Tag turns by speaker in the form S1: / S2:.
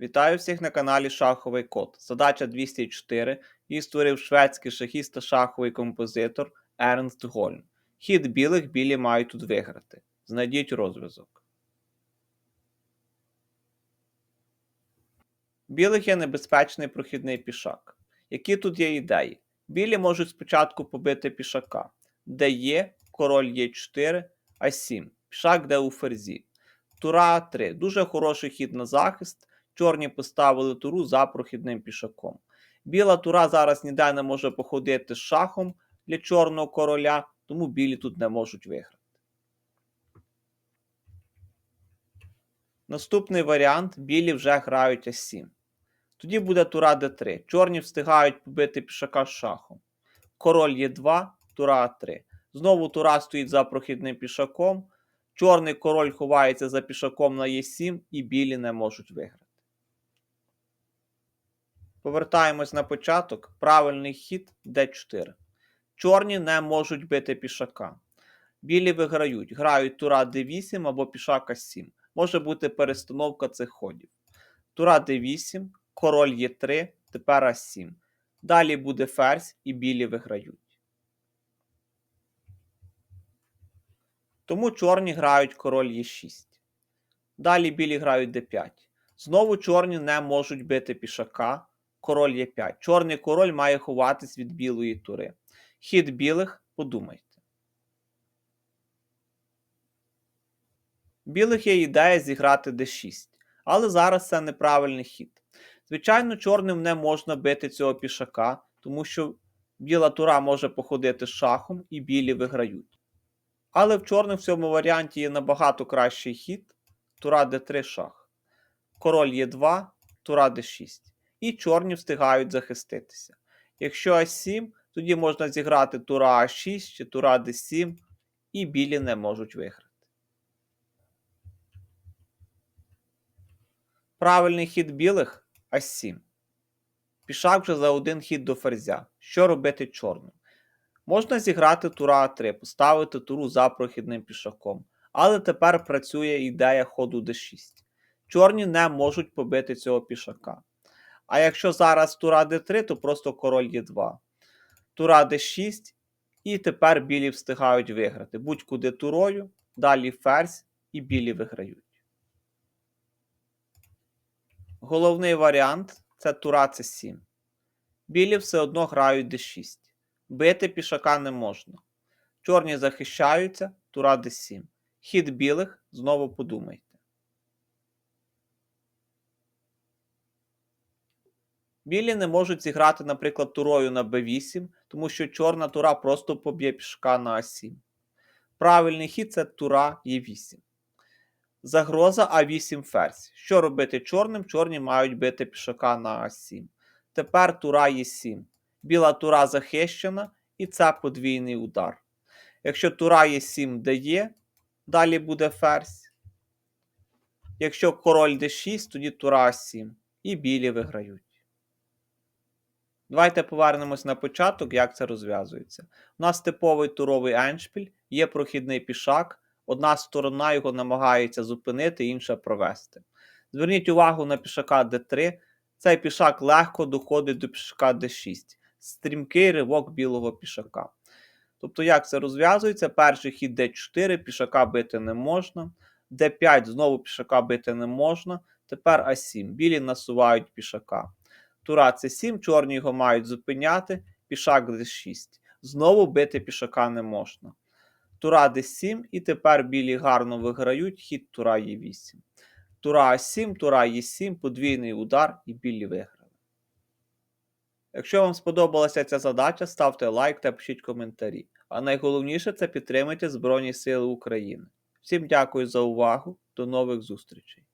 S1: Вітаю всіх на каналі Шаховий Код. Задача 204. Її створив шведський шахіст та шаховий композитор Ернст Гольм. Хід білих білі мають тут виграти. Знайдіть розв'язок. Білих є небезпечний прохідний пішак. Які тут є ідеї? Білі можуть спочатку побити пішака, де є король Е4, А7, пішак де у ферзі. Тура А3. Дуже хороший хід на захист. Чорні поставили туру за прохідним пішаком. Біла тура зараз ніде не може походити з шахом для чорного короля, тому білі тут не можуть виграти. Наступний варіант білі вже грають А7. Тоді буде тура Д3. Чорні встигають побити пішака з шахом. Король Е2, тура А3. Знову тура стоїть за прохідним пішаком. Чорний король ховається за пішаком на Е7 і білі не можуть виграти. Повертаємось на початок. Правильний хід d4. Чорні не можуть бити пішака. Білі виграють. Грають тура d8 або пішака 7. Може бути перестановка цих ходів. Тура d8, король Е3, тепер А7. Далі буде ферзь і білі виграють. Тому чорні грають король Е6. Далі білі грають d5. Знову чорні не можуть бити пішака. Король Е5. Чорний король має ховатись від білої тури. Хід білих подумайте. Білих є ідея зіграти d6, але зараз це неправильний хід. Звичайно, чорним не можна бити цього пішака, тому що біла тура може походити з шахом і білі виграють. Але в чорних в цьому варіанті є набагато кращий хід. Тура d3 шах. Король Е2, тура d6. І чорні встигають захиститися. Якщо А7, тоді можна зіграти тура А6 чи тура d7, і білі не можуть виграти. Правильний хід білих А7. Пішак вже за один хід до ферзя. Що робити чорним? Можна зіграти тура А3, поставити туру за прохідним пішаком. Але тепер працює ідея ходу d6. Чорні не можуть побити цього пішака. А якщо зараз тура d3, то просто король Е2. Тура d6, і тепер білі встигають виграти. Будь-куди турою, далі ферзь і білі виграють. Головний варіант це тура c7. Білі все одно грають d6. Бити пішака не можна. Чорні захищаються, тура d7. Хід білих знову подумайте. Білі не можуть зіграти, наприклад, турою на b8, тому що чорна тура просто поб'є пішка на а7. Правильний хід це тура Е8. Загроза А8 ферзь. Що робити чорним? Чорні мають бити пішака на А7. Тепер тура Е7. Біла тура захищена, і це подвійний удар. Якщо тура Е7 дає, далі буде ферзь. Якщо король d6, тоді тура А7. І білі виграють. Давайте повернемось на початок, як це розв'язується. У нас типовий туровий еншпіль, є прохідний пішак, одна сторона його намагається зупинити, інша провести. Зверніть увагу на пішака d3. Цей пішак легко доходить до пішака d6. Стрімкий ривок білого пішака. Тобто, як це розв'язується? Перший хід d4, пішака бити не можна. d5 знову пішака бити не можна. Тепер А7. Білі насувають пішака. Тура С7, чорні його мають зупиняти, пішак d6. Знову бити пішака не можна. Тура d7, і тепер білі гарно виграють хід Тура Е8. Тура А7, Тура Е7, подвійний удар і білі виграли. Якщо вам сподобалася ця задача, ставте лайк та пишіть коментарі. А найголовніше це підтримайте Збройні Сили України. Всім дякую за увагу, до нових зустрічей!